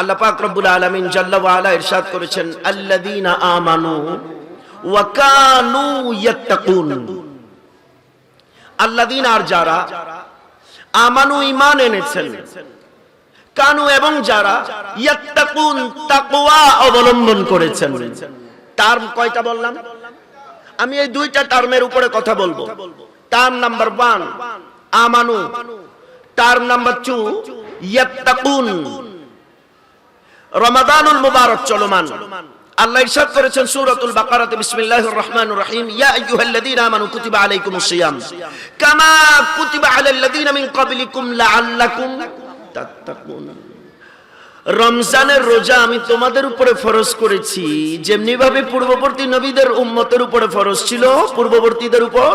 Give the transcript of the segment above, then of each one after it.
আল্লাহ পাক রব্বুল আলামিন ইরশাদ করেছেন, আল্লাযীনা আমানু ওয়া কানু ইয়াত্তাকুন। আল্লাযীনা আর যারা আমানু ঈমান এনেছেন, কানু এবং যারা ইয়াত্তাকুন তাকওয়া অবলম্বন করেছেন। টার্ম কয়টা বললাম? আমি এই দুইটা টার্মের উপরে কথা বলব। টার্ম নাম্বার ওয়ান, আমানু। টার্ম নাম্বার টু, ইয়াত্তাকুন। রমাদানুল মুবারক চলমান। আল্লাহ ইরশাদ করেছেন সূরাতুল বিসমিল্লাহির রহমানির রহিম। ইয়া আইয়ুহাল্লাযীনা আমানু কুতিবা আলাইকুমুস সিয়াম। কামা কুতিবা মিন ক্বাবলিকুম লাআল্লাকুম তাত্তাকুন। রমজানের রোজা আমি তোমাদের উপরে ফরজ করেছি। যেমনি ভাবে পূর্ববর্তী নবীদের উম্মতের উপরে ফরজ ছিল, পূর্ববর্তীদের উপর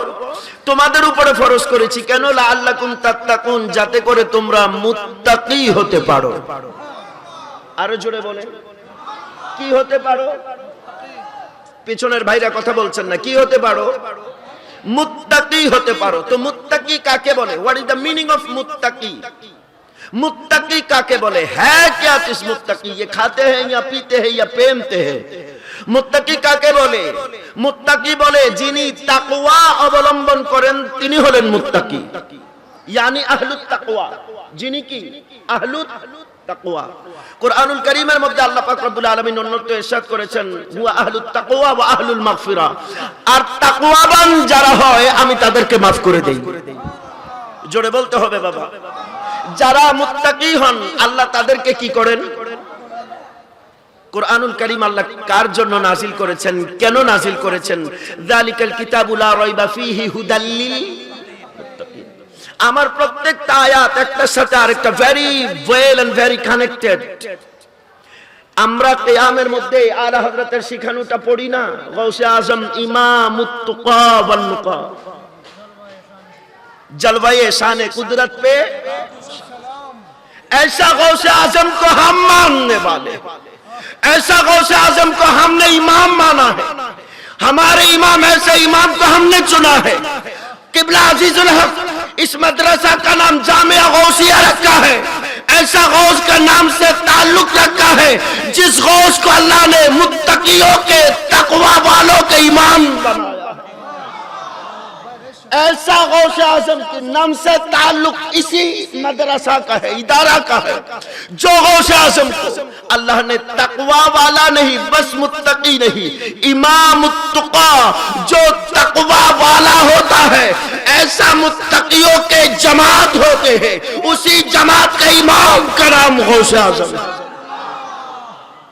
তোমাদের উপরে ফরজ করেছি। কেন? লাআল্লাকুম তাত্তাকুন, যাতে করে তোমরা মুত্তাকি হতে পারো। আরো জোরে বলে কি হতে পারো পেছনের ভাইরা কথা বলছেন না কি হতে পারো মুত্তাকি হতে পারো তো মুত্তাকি কাকে বলে what is the meaning of মুত্তাকি मुत्तकी काके बोले है क्या चीज मुत्तकी ये खाते हैं या पीते हैं या पहनते हैं মুত্তাকি কাকে বলে মুত্তাকি বলে যিনি তাকওয়া অবলম্বন করেন তিনি হলেন মুত্তাকি ইয়ানি আহলুত তাকওয়া যিনি কি আহলুত কোরআনুল মধ্যে আল্লাহ অন্যত্র করেছেন, হুয়া আহলুত ওয়া আহলুল মাগফিরা। আর তাকওয়াবান যারা হয়, আমি তাদেরকে করে দেই। জোরে বলতে হবে বাবা। যারা মুত্তাকি হন, আল্লাহ তাদেরকে কি করেন? কোরআনুল করিম আল্লাহ কার জন্য নাজিল করেছেন? কেন নাজিল করেছেন? যালিকাল কিতাবুলা রাইবা ফিহি হুদাল্লিল মুত্তাকিন। আমার প্রত্যেকটা আয়াত একটার সাথে আরেকটা very well and very connected আমরা কেয়ামের মধ্যে আলা হজরতের শিখানোটা পড়ি না। গৌসে আজম، ইমাম جلوائے شان قدرت پہ ایسا غوث اعظم کو ہم ماننے والے। ایسا غوث اعظم کو ہم نے امام مانا ہے। ہمارے امام ایسے امام کو ہم نے چنا ہے। قبلہ عزیز الحق اس مدرسہ کا نام جامعہ غوثیہ رکھا ہے۔ ایسا غوث کا نام سے تعلق رکھا ہے جس غوث کو اللہ نے متقیوں کے، تقوی والوں کے امام بنایا۔ ایسا غوث اعظم کے نام سے تعلق اسی مدرسہ کا ہے، ادارہ کا ہے۔ جو غوث اعظم کو اللہ نے تقوی والا نہیں، بس متقی نہیں۔ امام التقا، جو تقوی والا ہوتا ہے، ایسا متقیوں کے جماعت ہوتے ہیں۔ اسی جماعت کا امام کرام غوث آزم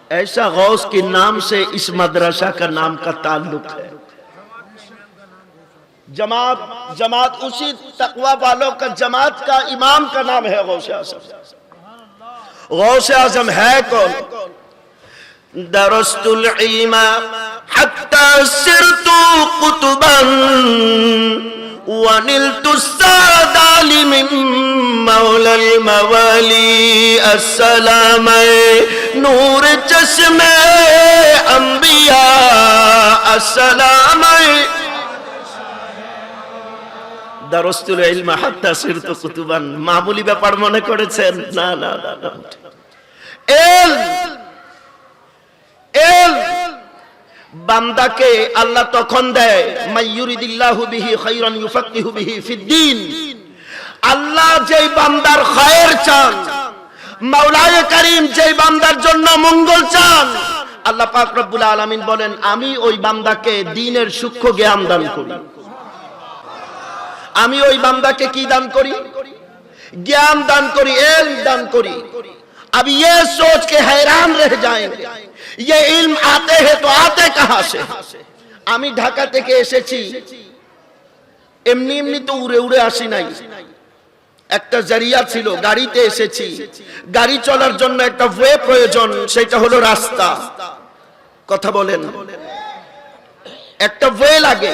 ایسا غوث کی نام سے اس مدرسہ کا نام کا تعلق ہے۔ جماعت جماعت، اسی تقوی والوں کا، جماعت کا امام کا نام ہے غوث آزم গৌসে আজম হ্যাঁ কোন দারস্তুল ইলমা হাত্তা সিরতু কুতুবান ونلت السعد من مولى الموالي السلام نور چشم انبیاء السلام দারস্তুল ইলমা হাত্তা সিরতু কুতুবান। মামুলি ব্যাপার মনে করেছেন? না না না না। এল এল, বান্দাকে আল্লাহ তখন দেয় মাইয়ুরিদিল্লাহু বিহি খাইরান ইউফাক্কিহু বিহি ফিদ্দিন আল্লাহ যেই বান্দার খায়ের চান, মাওলায়ে করিম যেই বান্দার জন্য মঙ্গল চান, আল্লাহ পাক রব্বুল আলামিন বলেন, আমি ওই বান্দাকে দ্বীনের সূক্ষ্ম জ্ঞান দান করি। আমি ওই বান্দাকে কি दान करी ज्ञान दान करी इल्म दान करी अब ये सोच के हैरान रह जाएंगे ये इल्म आते हैं तो आते कहां से আমি ঢাকা থেকে এসেছি এমনি এমনি তো উড়ে উড়ে আসি নাই একটা জারিয়া ছিল গাড়িতে এসেছি গাড়ি চলার জন্য একটা ওয়ে প্রয়োজন সেটা হলো রাস্তা কথা বলেন একটা ওয়ে লাগে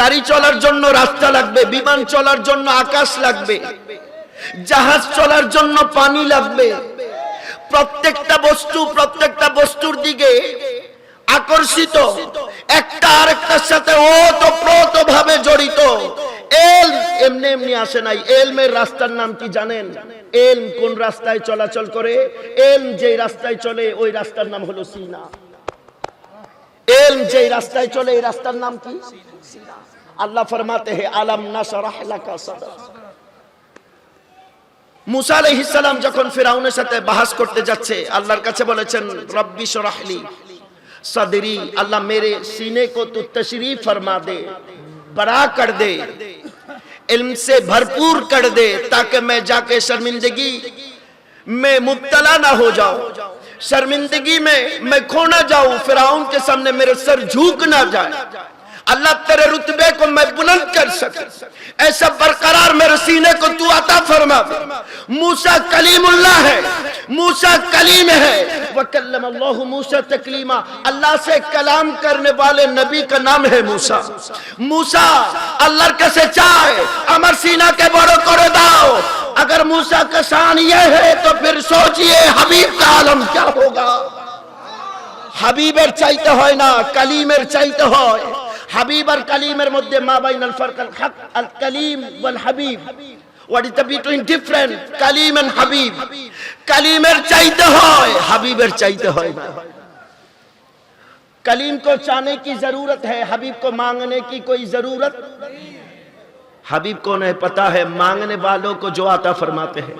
গাড়ি চলার জন্য রাস্তা লাগবে, বিমান চলার জন্য আকাশ লাগবে, জাহাজ চলার জন্য পানি লাগবে। প্রত্যেকটা বস্তু, প্রত্যেকটা বস্তুর দিকে আকর্ষিত, একটা আরেকটার সাথে ওতপ্রোত ভাবে জড়িত। এলম এমনি এমনি আসে নাই। এলমের রাস্তার নাম কি জানেন? এলম কোন রাস্তায় চলাচল করে? এলম যেই রাস্তায় চলে, ওই রাস্তার নাম হলো সিনা। এলম যেই রাস্তায় চলে এই রাস্তার নাম কি সিনা। আল্লাহ ফরমাতে হে আলম নাশরাহ লাকা সাদর মুসা আলাইহিস সালাম যখন ফিরাউনের সাথে বাহাস করতে যাচ্ছে আল্লাহর কাছে বলেছেন রব্বি শরাহলি सदरी अल्लाह मेरे सीने को तू तशरीफ फरमा दे बड़ा कर दे इल्म से भरपूर कर दे ताकि मैं जाके शर्मिंदगी में मुब्तला ना हो जाऊं شرمندگی میں میں کھو نہ جاؤں فراؤن کے سامنے میرے سر جھوک نہ جائے۔ अल्लाह तेरे रुतबे को मैं बुलंद कर सके ऐसा बरकरार मेरे सीने को तू अता फरमा दे मूसा कलीमुल्लाह है मूसा कलीम है वकल्लम अल्लाह मूसा तकलीमा अल्लाह से कलाम करने वाले नबी का नाम है मूसा मूसा अल्लाहर कैसे चाहे अमर सीना के बड़ो करे दाओ अगर मूसा का शान ये है तो फिर सोचिए हबीब का आलम क्या होगा হাবিবের চাইতে হয় না কালিমের চাইতে হয় حبیب আর কালিমের মধ্যে মা বাইনাল ফারকাল হক আল কালিম ওয়াল Habib. What is the between different Kalim and হাবিব? কালিমের চাইতে হয়، হাবিবের চাইতে হয় کلیم کو چاہنے کی ضرورت ہے حبیب کو مانگنے کی کوئی ضرورت حبیب کو نہیں پتا ہے، مانگنے والوں کو جو آتا فرماتے ہیں।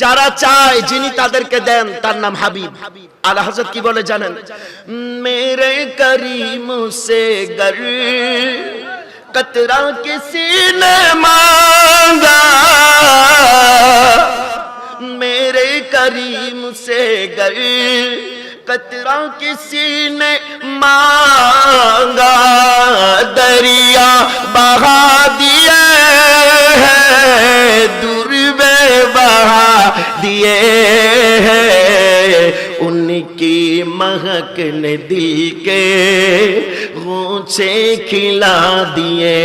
যারা চায় যিনি তাদেরকে দেন, তার নাম হাবিব। আল হাজত কি বলে জানেন? মেরে করিম সে গর কতরা কিসি নে মাঙ্গা। মেরে করিম সে গর কতরা কিসি নে মাঙ্গা। दिए हैं उनकी महक ने दिल के ऊंचे खिला दिए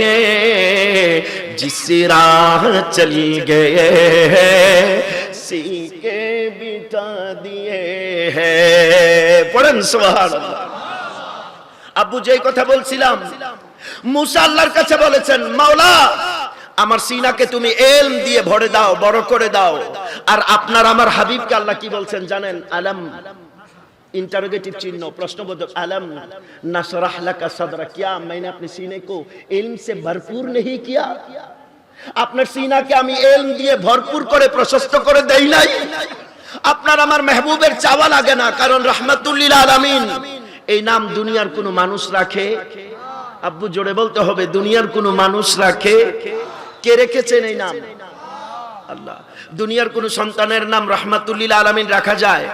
हैं जिस राह चल गए हैं सीके बिठा दिए हैं পড়েন সুবহানাল্লাহ আব্বু যেই কথা বলছিলাম মুসা আল্লাহর কাছে বলেছেন মাওলা আমার সিনাকে তুমি এলম দিয়ে ভরে দাও বড় করে দাও আর আপনার আমার হাবিবকে আল্লাহ কি বলছেন জানেন আলম इंटरोगेटिव चिन्ह प्रश्नबोधक अलम नशरह लका सदरा क्या मैंने अपने सीने को इल्म से भरपूर नहीं किया আপনার সিনাকে আমি এলম দিয়ে ভরপুর করে প্রশস্ত করে দেই নাই আপনার আমার মেহবুবের চাওয়া লাগে না কারণ রহমাতুল্লিল আলামিন এই নাম দুনিয়ার কোনো মানুষ রাখে আব্বু জোরে বলতে হবে দুনিয়ার কোনো মানুষ রাখে কে রেখেছেন এই নাম? আল্লাহ। দুনিয়ার কোন সন্তানের নাম রহমাতুল্লিল আলামিন রাখা যায়?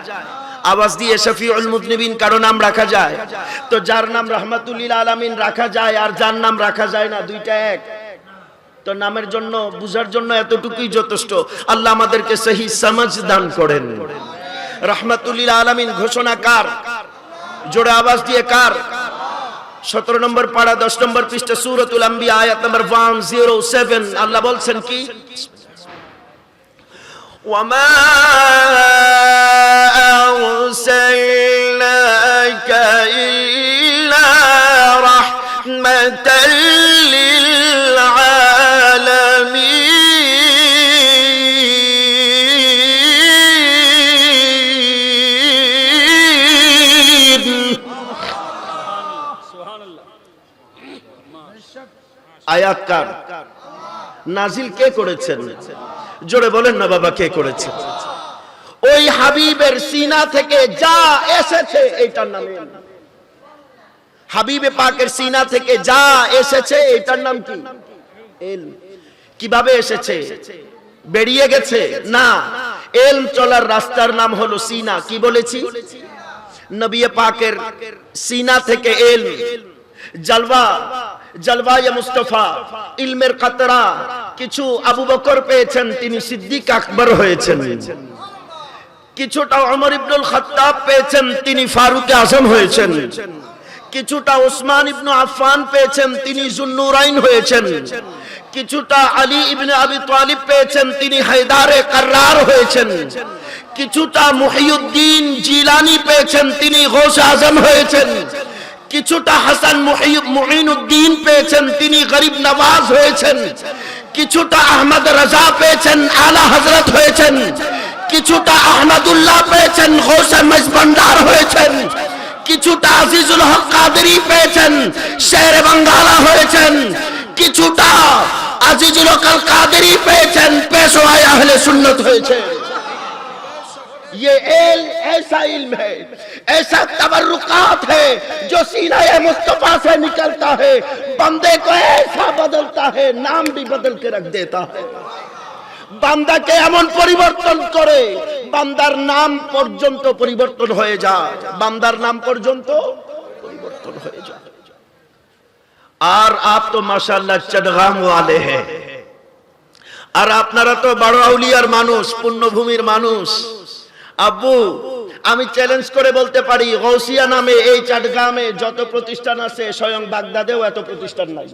আওয়াজ দিয়ে শফিউল মুজনিবিন কারও নাম রাখা যায়? তো যার নাম রহমাতুল্লিল আলামিন রাখা যায় আর যার নাম রাখা যায় না, দুইটা এক। তো নামের জন্য, বুঝার জন্য এতটুকুই যথেষ্ট। আল্লাহ আমাদেরকে সহি সমাজ দান করেন। রহমাতুল্লিল আলামিন ঘোষণা কার? জোরে আওয়াজ দিয়ে কার? সতেরো নম্বর পাড়া দশ নম্বর পৃষ্ঠা সুরতুল আম্বিয়া আয়াত number one zero seven Allah বলছেন কি وما আয়াত কার নাজিল কে করেছেন? জোরে বলেন না বাবা, কে ওই হাবিবের সিনা থেকে যা এসেছে এইটার নাম হাবিবে পাকের সিনা থেকে যা এসেছে এটার নাম কি। কীভাবে এসেছে? বেরিয়ে গেছে? না। এলম চলার রাস্তার নাম হলো সিনা। কি বলেছি? নবী পাকের সিনা থেকে এলম। জলওয়া জলওয়ায়ে মুস্তফা, ইলমের কাতরা কিছু আবু বকর পেয়েছেন, তিনি সিদ্দিক আকবর হয়েছেন। কিছুটা ওমর ইবনুল খাত্তাব পেয়েছেন, তিনি ফারুক আজম হয়েছেন। কিছুটা ওসমান ইবনু আফফান পেয়েছেন, তিনি জুন্নুরাইন হয়েছেন। কিছুটা আলী ইবনে আবি তালিব পেয়েছেন, তিনি হায়দারে কার্রার হয়েছেন। কিছুটা মুহিউদ্দিন জিলানি পেয়েছেন, তিনি গোস আজম হয়েছেন। কিছুটা হাসান মুহিনুদ্দিন পেয়েছেন, তিনি গরিব নওয়াজ হয়েছেন। কিছুটা আহমদ রাজা পেয়েছেন, আলা হজরত হয়েছেন। কিছুটা আহমদুল্লাহ পেয়েছেন, হোসেন মজবন্ডার হয়েছেন। কিছুটা আজিজুল হক কাদেরি পেয়েছেন, শের বাঙ্গালা হয়েছেন। কিছুটা আজিজুল হক কাদেরি পেয়েছেন পেশোয়ায় আহলে সুন্নত হয়েছে ये एल ऐसा इल्म है ऐसा तबरुकात है जो सीना मुस्तफा से निकलता है बंदे को ऐसा बदलता है नाम भी बदल के रख देता है বান্দাকে এমন পরিবর্তন করে বান্দার নাম পর্যন্ত পরিবর্তন হয়ে যায় বান্দার নাম পর্যন্ত পরিবর্তন হয়ে যায় আর আপ তো মাশাআল্লাহ চটগাম ওয়ালে हैं আর আপনারা তো বড় আউলিয়ার মানুষ পুণ্যভূমির মানুষ আব্বু আমি চ্যালেঞ্জ করে বলতে পারি গৌসিয়া নামে এই চাটগ্রামে যত প্রতিষ্ঠান আছে স্বয়ং বাগদাদেও এত প্রতিষ্ঠান নাই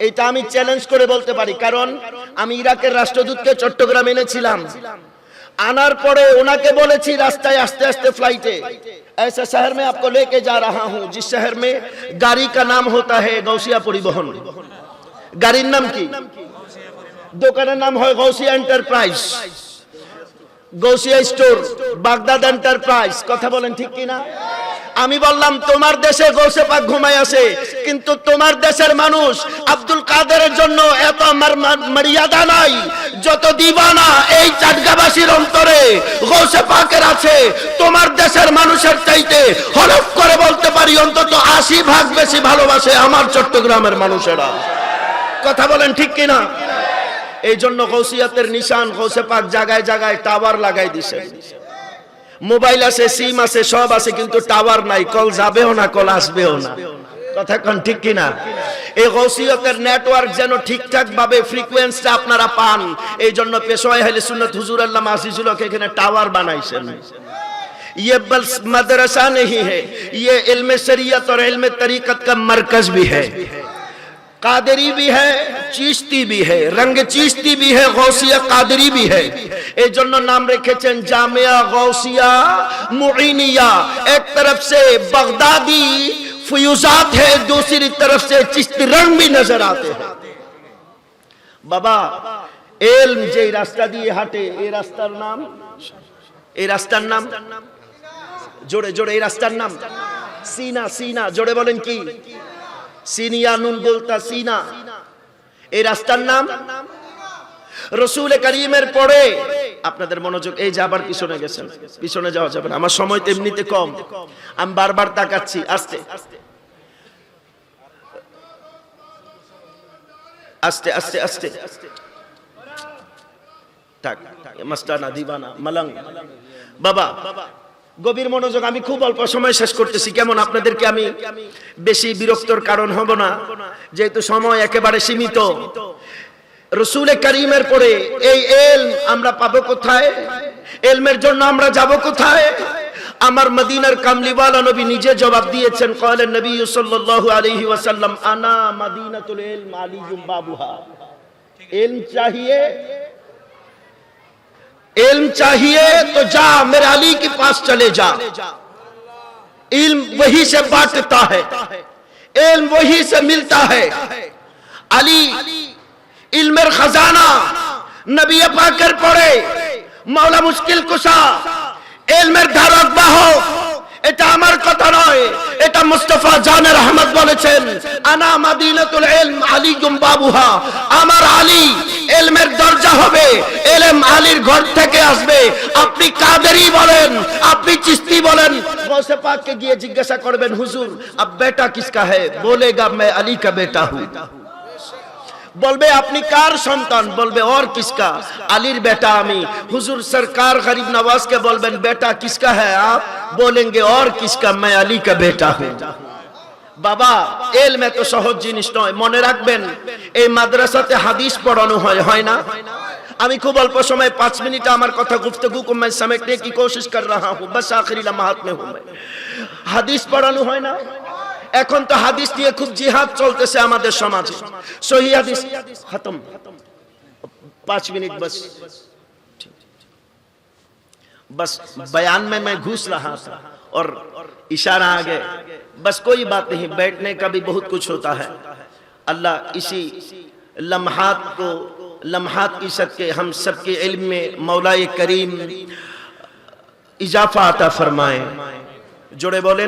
এইটা আমি চ্যালেঞ্জ করে বলতে পারি কারণ আমি ইরাকের রাষ্ট্রদূতকে চট্টগ্রাম এনেছিলাম আনার পরে ওনাকে বলেছি রাস্তায় আস্তে আস্তে ফ্লাইটে ऐसे शहर में आपको लेके जा रहा हूं जिस शहर में गाड़ी का नाम होता है गौसिया परिवहन গাড়ির নাম কি দোকানের নাম হয় Gausia enterprise Gausia store, Baghdad enterprise, কথা বলেন ঠিক কিনা? আমি বললাম, তোমার দেশে গৌসে পাক ঘুমায় আছে, কিন্তু তোমার দেশের মানুষ আব্দুল কাদেরের জন্য এত মার- মার- মর্যাদা নাই। যত দিবানা এই চাটগাবাসীর অন্তরে গৌসে পাকের আছে, তোমার দেশের মানুষের চাইতে হলফ করে বলতে পারি, অন্তত আশি ভাগ বেশি ভালোবাসে আমার চট্টগ্রামের মানুষেরা। কথা বলেন ঠিক কিনা? এই জন্য গৌসিয়াতের নিশান গৌসে পাক জায়গায় জায়গায় টাওয়ার লাগাই দিছে। মোবাইল আছে, সিম আছে, সব আছে, কিন্তু টাওয়ার নাই, কল যাবেও না, কল আসবেও না। কথা কন ঠিক কিনা? এই গৌসিয়তের নেটওয়ার্ক যেন ঠিকঠাক ভাবে ফ্রিকোয়েন্সটা আপনারা পান এই জন্য পেশোয়াই হাইলে সুন্নাত হুজুর আল্লাহ আজিজুল হক এখানে টাওয়ার বানাইছেন। یہ بس مدرسہ نہیں ہے یہ علم شریعت اور علم طریقت کا مرکز بھی ہے कादरी भी है চিস্তি भी है रंग চিস্তি भी है गौसिया कादरी भी है এই জন্য নাম রেখেছেন জামিয়া गौसिया मुइनिया एक तरफ से बगदादी फयूजात है दूसरी तरफ से चिश्ती रंग भी नजर आते हैं বাবা এলম যে রাস্তা দিয়ে হাঁটে এই রাস্তার নাম এই রাস্তার নাম জোরে জোরে এই রাস্তার নাম সিনা সিনা জোরে বলেন কি সিনিয়া নুন বলতা সিনা। এই রাস্তার নাম? রসুল করিমের পরে। আপনাদের মনোযোগ, এই যে আবার পিছনে গেছেন। পিছনে যাওয়া যাবে আমার সময় এমনিতে কম। আমি বারবার তাকাচ্ছি। আস্তে। আস্তে আস্তে আস্তে। থাক। মাস্টানা দিবানা মালং বাবা গভীর মনোযোগ আমি খুব অল্প সময় শেষ করতেছি। কেমন আপনাদেরকে আমি বেশি বিরক্তর কারণ হব না। যেহেতু সময় একেবারে সীমিত। রসুলে করিমের পরে এই এল আমরা পাবো কোথায়? এলমের জন্য আমরা যাব কোথায়? আমার মদিনার কামলিওয়ালা নবী নিজে জবাব দিয়েছেন কয়লেন নবী সাল্লাল্লাহু আলাইহি ওয়াসাল্লাম, আনা মাদিনাতুল ইলম আলিয়ুম বাবুহা। এলম চাহিয়ে علم چاہیے تو جا، میرے علی کے پاس چلے جا۔ علم وہی سے بانٹتا ہے۔ علم وہی سے ملتا ہے۔ علی، علم خزانہ، نبی پاک کر پڑے، مولا مشکل کشا، علم دھارک ہو এটা আমার কথা নয়। এটা মুস্তাফা জানের আহমদ বলেছেন, আনা মাদিনাতুল ইলম আলী বাবুহা। আমার আলী ইলমের দরজা হবে, ইলম আলীর ঘর থেকে আসবে। আপনি কাদেরই বলেন, আপনি চিস্তি বলেন। গৌসে পাককে গিয়ে জিজ্ঞাসা করবেন, হুজুর আব বেটা কিসকা হ্যায়? বলেগা मैं আলী কা বেটা হুঁ বলবে, আপনি কার সন্তান? বলবে, ওর কিসকা? আলীর বেটা আমি। হুজুর সরকার গরিব নওয়াজকে বলবেন, বেটা কিসকা হ্যাঁ আপ? বলেনগে ওর কিসকা? मैं আলী কা বেটা হুম। বাবা, এলম এত সহজ জিনিস নয়, মনে রাখবেন, এই মাদ্রাসাতে হাদিস পড়ানো হয় হয় না? আমি খুব অল্প সময় পাঁচ মিনিট আমার কথা গুপ্ত को मैं কি की कोशिश कर रहा हूं बस आखिरी लम्हात হাদিস পড়ানো হয় না? ایکن تو এখন তো হাদিস নিয়ে খুব জিহাদ চলতেছে আমাদের সমাজে। সহি حدیث ختم پانچ منٹ بس بس بیان میں میں گھوس رہا تھا اور اشارہ آگے بس کوئی بات نہیں بیٹھنے کا بھی بہت کچھ ہوتا ہے। اللہ اسی لمحات کو لمحات کی سب کے ہم سب کے علم میں مولا کریم اضافہ آتا فرمائیں جڑے بولیں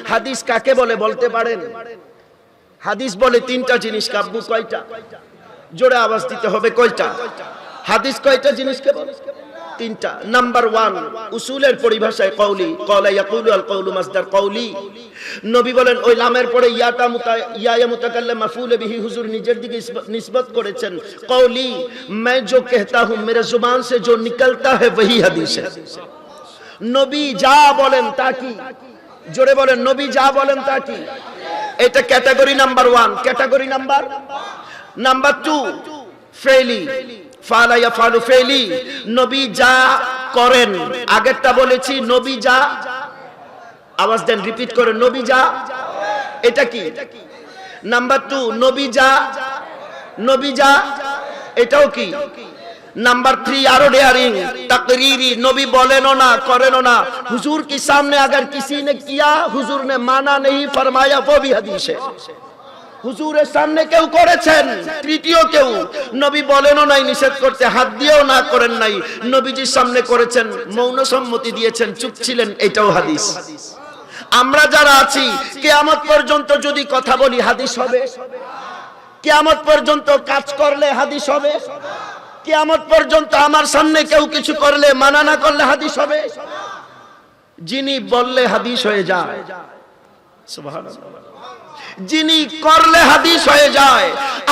হাদিস কাকে বলে বলতে পারেন হাদিস বলে তিনটা জিনিস কাব্বু কয়টা জোরে আওয়াজ দিতে হবে কয়টা হাদিস কয়টা জিনিসকে বলে তিনটা নাম্বার ওয়ান উসুলের পরিভাষায় কৌলি কলা ইয়াকুলু আল কৌলু মাসদার কৌলি নবী বলেন ওই লামের পরে ইয়াটা মুতা ইয়া মুতাকাল্লাম মাফউল বিহি হুজুর নিজের দিকে ইসব- নিসবত করেছেন কৌলি मैं जो कहता हूं मेरे जुबान से जो निकलता है वही हदीस है নবী যা বলেন তা কি জোরে বলেন, নবী যা বলেন তা কি? এটা category number one category number number two ফেলি ফালা ইয়াফালু ফেলি নবী যা করেন। আগেরটা বলেছি, নবী যা। আওয়াজ দেন রিপিট করে নবী যা। এটা কি? নাম্বার টু নবী যা। নবী যা। এটাও কি? नंबर थ्री आरो डेयरिंग तकरीरी नबी बोलेनो ना करेनो ना हुजूर के सामने अगर किसी ने किया हुजूर ने माना नहीं फरमाया वो भी हदीस है হুজুরের সামনে কেউ করেছেন তৃতীয় কেউ নবী বলেনও নাই নিষেধ করতে হাত দিয়েও না করেন নাই নবীজির সামনে করেছেন মৌন সম্মতি দিয়েছেন চুপ ছিলেন এটাও হাদিস আমরা যারা আছি কেয়ামত পর্যন্ত যদি কথা বলি হাদিস হবে কেয়ামত পর্যন্ত কাজ করলে হাদিস হবে কেয়ামত পর্যন্ত আমার সামনে কেউ কিছু করলে মানা না করলে হাদিস হবে যিনি বললে হাদিস হয়ে যায়। যিনি করলে হাদিস হয়ে যায়,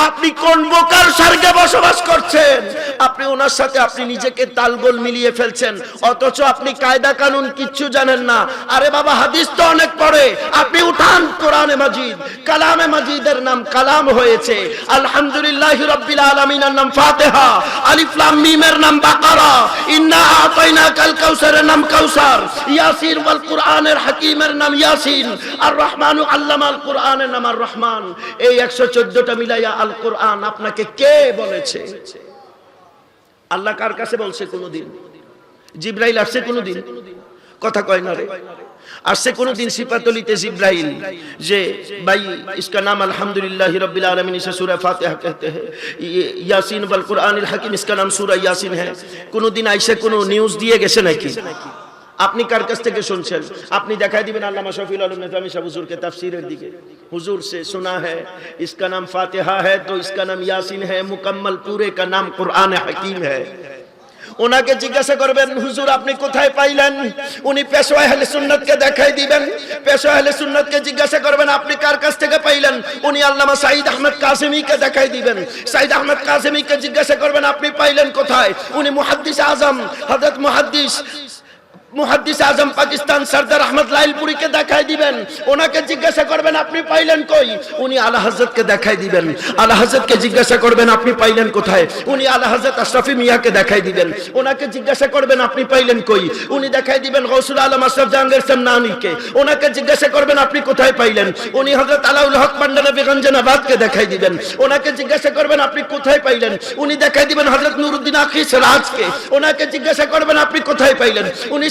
আপনি কোন বোকার স্বর্গে বসবাস করছেন? আপনি ওনার সাথে আপনি নিজেকে তালগোল মিলিয়ে ফেলছেন, অথচ আপনি কায়দা কানুন কিচ্ছু জানেন না। আরে বাবা, হাদিস তো অনেক পড়ে। আপনি উঠান, কোরআনে মাজিদ, কালামে মাজিদের নাম কালাম হয়েছে। আলহামদুলিল্লাহ রাব্বিল আলামিনের নাম ফাতিহা, আলিফ লাম মিমের নাম বাকারা। ইন্না আতাইনা কাল কাউসারের নাম কাউসার, ইয়াসিন ওয়াল কুরআনের হাকিমের নাম ইয়াসিন। আর রহমানু আল্লামাল কুরআনের নাম আর রহমান এই 114টা মিলাইয়া আল কুরআন আপনাকে কে বলেছে আল্লাহ কার কাছে বলছে কোনোদিন জিব্রাইল আসছে কোনোদিন কথা কয় না রে আসছে কোনোদিন সিপাতলিতে জিব্রাইল যে ভাই इसका नाम अल्हम्दुलिल्लाह रब्बिल आलमीन इसे सूरह फातिहा कहते हैं ये यासीन वल कुरआनिल हकीम इसका नाम सूरह यासीन है কোনোদিন আইসে কোনো নিউজ দিয়ে গেছে নাকি আপনি কার কাছ থেকে শুনছেন? আপনি দেখাই দিবেন আল্লামা শফিল আলম নেতামি সাহ হুজুরকে তাফসিরের দিকে। হুজুর সে শোনা হ্যাঁ নাম ফাতেহা হ্যাঁ নাম ইয়াসিন হ্যাঁ মুকম্মল পুরে কা নাম কোরআন হাকিম হ্যাঁ ওনাকে জিজ্ঞাসা করবেন, হুজুর আপনি কোথায় পাইলেন? উনি পেশোয়া আহলে সুন্নাতকে দেখাই দিবেন। পেশোয়া আহলে সুন্নাতকে জিজ্ঞাসা করবেন, আপনি কার কাছ থেকে পাইলেন? উনি আল্লামা সাইদ আহমদ কাসেমিকে দেখাই দিবেন। সাইদ আহমদ কাসেমিকে জিজ্ঞাসা করবেন, আপনি পাইলেন কোথায়? উনি মুহাদ্দিস আজম, হযরত মুহাদ্দিস। জিজ্ঞাসা করবেন, আপনি কোথায়? পাইলেন উনি দেখাই দিবেন, গৌসুল আলম আশরাফ জাহাঙ্গীর সামনানিকে। হযরত আলাউল হক পান্ডানা বেগঞ্জনাবাদকে দেখাই দিবেন। ওনাকে জিজ্ঞাসা করবেন, আপনি কোথায় পাইলেন? উনি দেখাই দিবেন, হযরত নুরুদ্দিন আখিস রাজকে ওনাকে জিজ্ঞাসা করবেন, আপনি কোথায় পাইলেন? উনি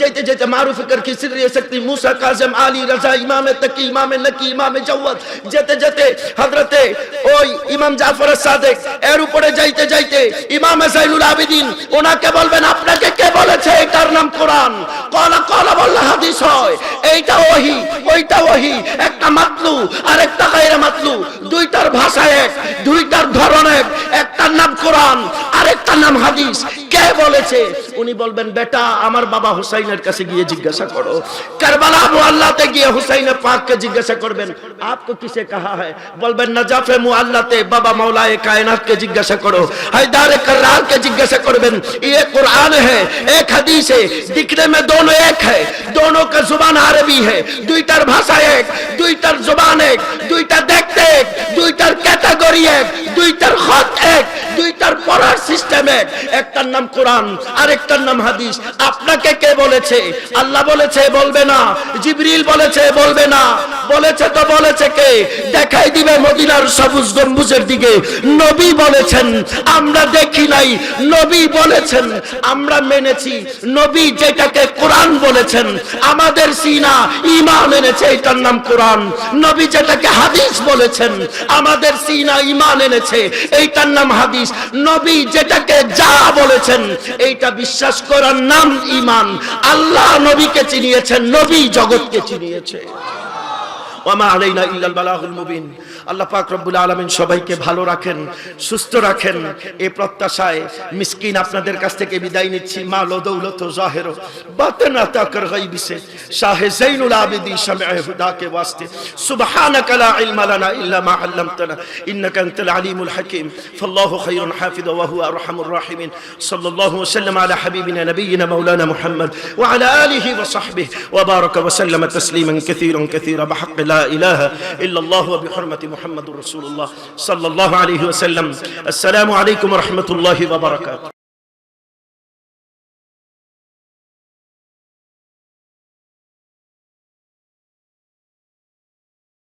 যেতে যেতে মারুফ ফিকর কি সির শক্তি, মুসা কাজম আলী রাজা, ইমামে তকি ইমামে নকি, ইমামে জাওয়াদ যেতে যেতে হযরতে ওই ইমাম জাফর সাদেক, এর উপরে যাইতে যাইতে ইমাম জাইনুল আবেদিন, ওনাকে বলবেন, আপনাকে কে বলেছে এটার নাম কোরআন? কলা কলা বললা নাসিস হয়। এইটা ওহি, ওইটা ওহি। একটা মাতলু আর একটা গায়রে মাতলু। দুইটার ভাষা এক, দুইটার ধরন এক। একটার নাম কোরআন, আরেকটার নাম হাদিস। কে বলেছে? উনি বলবেন, বেটা, আমার বাবা হুসাইনের কাছে গিয়ে জিজ্ঞাসা করো কারবালা মুআল্লাতে গিয়ে হুসাইন পাককে জিজ্ঞাসা করবেন आपको किसे कहा है বলবেন নজাফে মুআল্লাতে বাবা মৌলায়ে কায়নাত কে জিজ্ঞাসা করো हैदर कर्रार के जिज्ञासा করবেন ये कुरान है एक हदीस है दिखने में दोनों एक है दोनों का जुबान अरबी है দুইটার ভাষা এক দুইটার জবান এক দুইটা দেখতে এক দুইটার ক্যাটাগরি এক দুইটার খত এক দুইটার পড়ার সিস্টেম এক একটার নাম কোরআন আরেকটার নাম হাদিস আপনাকে কে বলেছে? আল্লাহ বলেছে, বলবে না। জিবরিল বলেছে, বলবে না। বলেছে তো বলেছে কে? দেখাই দিবে মদিনার সবুজ গম্বুজের দিকে। নবী বলেছেন, আমরা দেখি নাই। নবী বলেছেন, আমরা মেনেছি। নবী যেটাকে কোরআন বলেছেন, আমাদের সিনা ইমান এনেছে, এটার নাম কোরআন। নবী যেটাকে হাদিস বলেছেন, আমাদের সিনা ইমান এনেছে, এইটার নাম হাদিস। নবী যেটাকে যা বলেছেন, এইটা বিশ্বাস করার নাম ইমান। আল্লাহ নবীকে চিনিয়েছেন নবী জগৎকে চিনিয়েছে। ওয়ামা আলাইনা ইল্লাল বালাগুল মুবিন আল্লাহ পাক রব্বুল আলামিন সবাইকে ভালো রাখেন সুস্থ রাখেন এই প্রত্যাশায় মিসকিন আপনাদের কাছ থেকে বিদায় নিচ্ছি মা লদৌলত জাহের বাতেন আতা কর গাইবি সে শাহ জাইনুল আবিদি শামে হুদা কে ওয়াস্তে সুবহানাকা লা ইলমা লানা ইল্লা মা আল্লামতানা ইন্নাকা আনতাল আলিমুল হাকিম ফাল্লাহু খায়রুন হাফিজ ওয়া হুয়া আরহামুর রাহিমিন সাল্লাল্লাহু ওয়াসাল্লাম আলা হাবিবিনা নাবিয়িনা মাওলানা মুহাম্মদ ওয়া আলা আলিহি ওয়া সাহবিহি ওয়া বারাকা ওয়া সাল্লাম তাসলিমান কাসীরা কাসীরা بحق الله لا إله إلا الله وبحرمة محمد رسول الله صلى الله عليه وسلم. السلام عليكم ورحمة الله وبركاته.